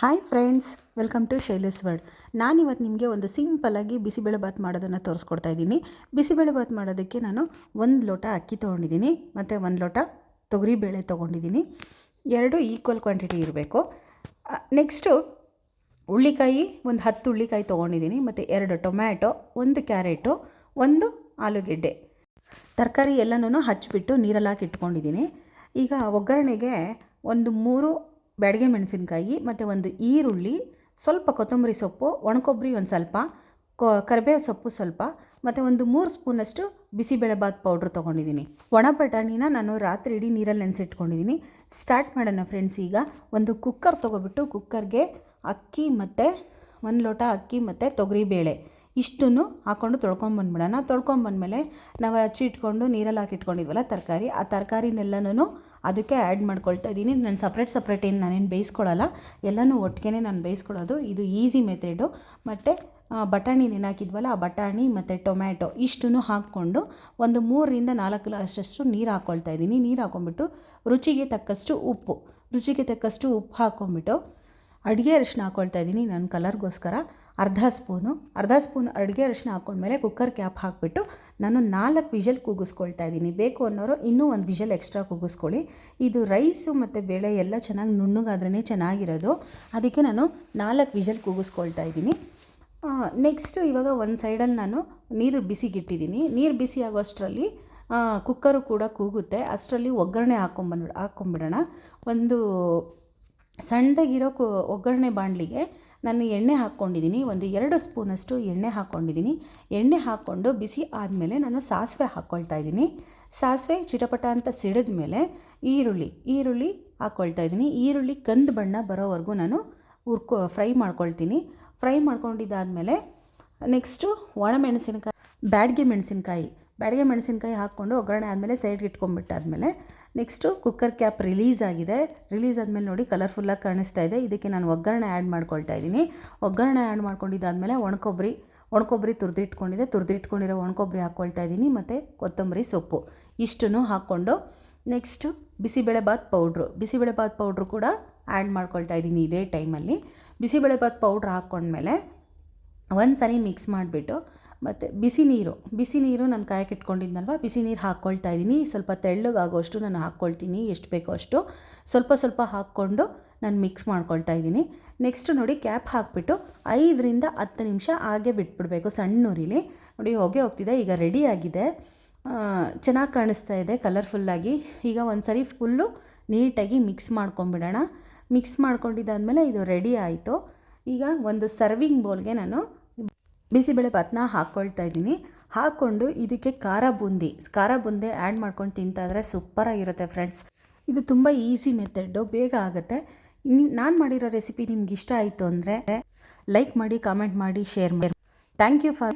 Hi friends welcome to Shaila's world ನಾನಿವತ್ತು ನಿಮಗೆ ಒಂದು ಸಿಂಪಲಾಗಿ ಬಿಸಿಬೇಳೆಭಾತ್ ಮಾಡೋದನ್ನು ತೋರಿಸ್ಕೊಡ್ತಾ ಇದ್ದೀನಿ. ಬಿಸಿಬೇಳೆಭಾತ್ ಮಾಡೋದಕ್ಕೆ ನಾನು ಒಂದು ಲೋಟ ಅಕ್ಕಿ ತೊಗೊಂಡಿದ್ದೀನಿ ಮತ್ತು ಒಂದು ಲೋಟ ತೊಗರಿಬೇಳೆ ತೊಗೊಂಡಿದ್ದೀನಿ. ಎರಡು ಈಕ್ವಲ್ ಕ್ವಾಂಟಿಟಿ ಇರಬೇಕು. ನೆಕ್ಸ್ಟು ಹುಳ್ಳಿಕಾಯಿ ಒಂದು ಹತ್ತು ಹುಳ್ಳಿಕಾಯಿ ತೊಗೊಂಡಿದ್ದೀನಿ ಮತ್ತು ಎರಡು ಟೊಮ್ಯಾಟೊ, ಒಂದು ಕ್ಯಾರೆಟು, ಒಂದು ಆಲೂಗೆಡ್ಡೆ. ತರಕಾರಿ ಎಲ್ಲನೂ ಹಚ್ಚಿಬಿಟ್ಟು ನೀರಲ್ಲಿ ಇಟ್ಕೊಂಡಿದ್ದೀನಿ. ಈಗ ಒಗ್ಗರಣೆಗೆ ಒಂದು ಮೂರು ಬ್ಯಾಡಗೆ ಮೆಣಸಿನಕಾಯಿ, ಮತ್ತು ಒಂದು ಈರುಳ್ಳಿ, ಸ್ವಲ್ಪ ಕೊತ್ತಂಬರಿ ಸೊಪ್ಪು, ಒಣಕೊಬ್ಬರಿ ಒಂದು ಸ್ವಲ್ಪ, ಕೊ ಕರಿಬೇವು ಸೊಪ್ಪು ಸ್ವಲ್ಪ, ಮತ್ತು ಒಂದು ಮೂರು ಸ್ಪೂನಷ್ಟು ಬಿಸಿಬೇಳೆಬಾತ್ ಪೌಡ್ರ್ ತೊಗೊಂಡಿದ್ದೀನಿ. ಒಣ ಬಟಾಣಿನ ನಾನು ರಾತ್ರಿ ಇಡೀ ನೀರಲ್ಲಿ ನೆನೆಸಿಟ್ಕೊಂಡಿದ್ದೀನಿ. ಸ್ಟಾರ್ಟ್ ಮಾಡೋಣ ಫ್ರೆಂಡ್ಸ್ ಈಗ. ಒಂದು ಕುಕ್ಕರ್ ತೊಗೊಬಿಟ್ಟು ಕುಕ್ಕರ್ಗೆ ಅಕ್ಕಿ ಮತ್ತು ಒಂದು ಲೋಟ ಅಕ್ಕಿ ಮತ್ತು ತೊಗರಿಬೇಳೆ ಇಷ್ಟನ್ನು ಹಾಕ್ಕೊಂಡು ತೊಳ್ಕೊಂಬಂದ್ಬಿಡೋಣ ತೊಳ್ಕೊಂಬಂದಮೇಲೆ ನಾವು ಹಚ್ಚಿ ಇಟ್ಕೊಂಡು ನೀರಲ್ಲಿ ಹಾಕಿಟ್ಕೊಂಡಿದ್ವಲ್ಲ ತರಕಾರಿ, ಆ ತರಕಾರಿನೆಲ್ಲನೂ ಅದಕ್ಕೆ ಆ್ಯಡ್ ಮಾಡ್ಕೊಳ್ತಾ ಇದ್ದೀನಿ. ನಾನು ಸಪ್ರೇಟ್ ಸಪ್ರೇಟ್ ಏನು ನಾನೇನು ಬೇಯಿಸ್ಕೊಳ್ಳಲ್ಲ ಎಲ್ಲನೂ ಒಟ್ಟಿಗೆ ನಾನು ಬೇಯಿಸ್ಕೊಳ್ಳೋದು ಇದು ಈಸಿ ಮೆಥಡು ಮತ್ತು ಬಟಾಣಿ ನೆನಾಕಿದ್ವಲ್ಲ ಆ ಬಟಾಣಿ ಮತ್ತು ಟೊಮ್ಯಾಟೊ ಇಷ್ಟನ್ನು ಹಾಕ್ಕೊಂಡು ಒಂದು ಮೂರರಿಂದ ನಾಲ್ಕು ಗ್ಲಾಸಷ್ಟು ನೀರು ಹಾಕ್ಕೊಳ್ತಾ ಇದ್ದೀನಿ. ನೀರು ಹಾಕ್ಕೊಂಬಿಟ್ಟು ರುಚಿಗೆ ತಕ್ಕಷ್ಟು ಉಪ್ಪು. ರುಚಿಗೆ ತಕ್ಕಷ್ಟು ಉಪ್ಪು ಹಾಕ್ಕೊಂಬಿಟ್ಟು ಅಡುಗೆ ಅರಿಶಿನ ಹಾಕ್ಕೊಳ್ತಾ ಇದ್ದೀನಿ. ನನ್ನ ಕಲರ್ಗೋಸ್ಕರ ಅರ್ಧ ಸ್ಪೂನು, ಅರ್ಧ ಸ್ಪೂನ್ ಅಡುಗೆ ಅರಿಶಿನ ಹಾಕ್ಕೊಂಡ್ಮೇಲೆ ಕುಕ್ಕರ್ ಕ್ಯಾಪ್ ಹಾಕಿಬಿಟ್ಟು ನಾನು ನಾಲ್ಕು ವಿಷಲ್ ಕೂಗಿಸ್ಕೊಳ್ತಾ ಇದ್ದೀನಿ. ಬೇಕು ಅನ್ನೋರು ಇನ್ನೂ ಒಂದು ವಿಷಲ್ ಎಕ್ಸ್ಟ್ರಾ ಕೂಗಿಸ್ಕೊಳ್ಳಿ. ಇದು ರೈಸು ಮತ್ತು ಬೇಳೆ ಎಲ್ಲ ಚೆನ್ನಾಗಿ ನುಣ್ಣಗಾದ್ರೇ ಚೆನ್ನಾಗಿರೋದು. ಅದಕ್ಕೆ ನಾನು ನಾಲ್ಕು ವಿಷಲ್ ಕೂಗಿಸ್ಕೊಳ್ತಾ ಇದ್ದೀನಿ. ನೆಕ್ಸ್ಟು ಇವಾಗ ಒಂದು ಸೈಡಲ್ಲಿ ನಾನು ನೀರು ಬಿಸಿಗಿಟ್ಟಿದ್ದೀನಿ. ನೀರು ಬಿಸಿ ಆಗೋಷ್ಟರಲ್ಲಿ ಕುಕ್ಕರು ಕೂಡ ಕೂಗುತ್ತೆ. ಅಷ್ಟರಲ್ಲಿ ಒಗ್ಗರಣೆ ಹಾಕ್ಕೊಂಬಂದು ಹಾಕ್ಕೊಂಬಿಡೋಣ ಒಂದು ಸಣ್ಣದಾಗಿರೋ ಕು, ಒಗ್ಗರಣೆ ಬಾಣಲಿಗೆ ನಾನು ಎಣ್ಣೆ ಹಾಕ್ಕೊಂಡಿದ್ದೀನಿ, ಒಂದು ಎರಡು ಸ್ಪೂನಷ್ಟು ಎಣ್ಣೆ ಹಾಕ್ಕೊಂಡಿದ್ದೀನಿ. ಎಣ್ಣೆ ಹಾಕ್ಕೊಂಡು ಬಿಸಿ ಆದಮೇಲೆ ನಾನು ಸಾಸಿವೆ ಹಾಕ್ಕೊಳ್ತಾ ಇದ್ದೀನಿ. ಸಾಸಿವೆ ಚಿಟಪಟ ಅಂತ ಸಿಡಿದ ಮೇಲೆ ಈರುಳ್ಳಿ ಈರುಳ್ಳಿ ಹಾಕ್ಕೊಳ್ತಾ ಇದ್ದೀನಿ. ಈರುಳ್ಳಿ ಕಂದು ಬಣ್ಣ ಬರೋವರೆಗೂ ನಾನು ಹುರ್ಕೊ, ಫ್ರೈ ಮಾಡ್ಕೊಳ್ತೀನಿ. ಫ್ರೈ ಮಾಡ್ಕೊಂಡಿದ್ದಾದಮೇಲೆ ನೆಕ್ಸ್ಟು ಒಣಮೆಣಸಿನ್ಕಾಯಿ, ಬ್ಯಾಡಿಗೆ ಮೆಣಸಿನ್ಕಾಯಿ. ಬ್ಯಾಡಿಗೆ ಮೆಣಸಿನ್ಕಾಯಿ ಹಾಕ್ಕೊಂಡು ಒಗ್ಗರಣೆ ಆದಮೇಲೆ ಸೈಡ್ಗೆ ಇಟ್ಕೊಂಡ್ಬಿಟ್ಟಾದಮೇಲೆ ನೆಕ್ಸ್ಟು ಕುಕ್ಕರ್ ಕ್ಯಾಪ್ ರಿಲೀಸ್ ಆಗಿದೆ. ರಿಲೀಸ್ ಆದಮೇಲೆ ನೋಡಿ ಕಲರ್ಫುಲ್ಲಾಗಿ ಕಾಣಿಸ್ತಾ ಇದೆ. ಇದಕ್ಕೆ ನಾನು ಒಗ್ಗರಣೆ ಆ್ಯಡ್ ಮಾಡ್ಕೊಳ್ತಾ ಇದ್ದೀನಿ. ಒಗ್ಗರಣೆ ಆ್ಯಡ್ ಮಾಡ್ಕೊಂಡಿದ್ದಾದಮೇಲೆ ಒಣಕೊಬ್ಬರಿ ಒಣಕೊಬ್ಬರಿ ತುರಿದಿಟ್ಕೊಂಡಿದೆ. ತುರಿದಿಟ್ಕೊಂಡಿರೋ ಒಣಕೊಬ್ಬರಿ ಹಾಕ್ಕೊಳ್ತಾ ಇದ್ದೀನಿ ಮತ್ತು ಕೊತ್ತಂಬರಿ ಸೊಪ್ಪು. ಇಷ್ಟನ್ನು ಹಾಕ್ಕೊಂಡು next bisibelebath powder bisibelebath powder ಕೂಡ ಆ್ಯಡ್ ಮಾಡ್ಕೊಳ್ತಾ ಇದ್ದೀನಿ ಇದೇ ಟೈಮಲ್ಲಿ ಬಿಸಿಬೇಳೆಬಾತ್ ಪೌಡ್ರ್ ಹಾಕ್ಕೊಂಡ್ಮೇಲೆ ಒಂದು ಸರಿ ಮಿಕ್ಸ್ ಮಾಡಿಬಿಟ್ಟು ಮತ್ತು ಬಿಸಿ ನೀರು ಬಿಸಿ ನೀರು ನಾನು ಕಾಯಕ್ಕೆ ಇಟ್ಕೊಂಡಿದ್ನಲ್ವ? ಬಿಸಿ ನೀರು ಹಾಕ್ಕೊಳ್ತಾ ಇದ್ದೀನಿ. ಸ್ವಲ್ಪ ತೆಳ್ಳಗಾಗೋಷ್ಟು ನಾನು ಹಾಕ್ಕೊಳ್ತೀನಿ, ಎಷ್ಟು ಬೇಕೋ ಅಷ್ಟು. ಸ್ವಲ್ಪ ಸ್ವಲ್ಪ ಹಾಕ್ಕೊಂಡು ನಾನು ಮಿಕ್ಸ್ ಮಾಡ್ಕೊಳ್ತಾ ಇದ್ದೀನಿ. ನೆಕ್ಸ್ಟ್ ನೋಡಿ ಕ್ಯಾಪ್ ಹಾಕಿಬಿಟ್ಟು ಐದರಿಂದ ಹತ್ತು ನಿಮಿಷ ಹಾಗೆ ಬಿಟ್ಬಿಡಬೇಕು ಸಣ್ಣ ಉರಿಲಿ ನೋಡಿ ಹೊಗೆ ಹೋಗ್ತಿದೆ, ಈಗ ರೆಡಿ ಆಗಿದೆ. ಚೆನ್ನಾಗಿ ಕಾಣಿಸ್ತಾ ಇದೆ ಕಲರ್ಫುಲ್ಲಾಗಿ ಈಗ ಒಂದು ಸರಿ ಫುಲ್ಲು ನೀಟಾಗಿ ಮಿಕ್ಸ್ ಮಾಡ್ಕೊಂಬಿಡೋಣ. ಮಿಕ್ಸ್ ಮಾಡ್ಕೊಂಡಿದ್ದಾದಮೇಲೆ ಇದು ರೆಡಿ ಆಯಿತು. ಈಗ ಒಂದು ಸರ್ವಿಂಗ್ ಬೌಲ್ಗೆ ನಾನು ಬಿಸಿಬೇಳೆ ಭಾತನ್ನ ಹಾಕ್ಕೊಳ್ತಾ ಇದ್ದೀನಿ. ಹಾಕ್ಕೊಂಡು ಇದಕ್ಕೆ ಖಾರ ಬೂಂದಿ. ಖಾರ ಬೂಂದಿ ಆ್ಯಡ್ ಮಾಡ್ಕೊಂಡು ತಿಂತಾಯಿದ್ರೆ ಸೂಪರಾಗಿರುತ್ತೆ ಫ್ರೆಂಡ್ಸ್ ಇದು ತುಂಬ ಈಸಿ ಮೆಥಡ್ಡು ಬೇಗ ಆಗುತ್ತೆ. ನಾನು ಮಾಡಿರೋ ರೆಸಿಪಿ ನಿಮ್ಗೆ ಇಷ್ಟ ಆಯಿತು ಅಂದರೆ ಲೈಕ್ ಮಾಡಿ ಕಾಮೆಂಟ್ ಮಾಡಿ ಶೇರ್ ಮಾಡಿ. Thank you for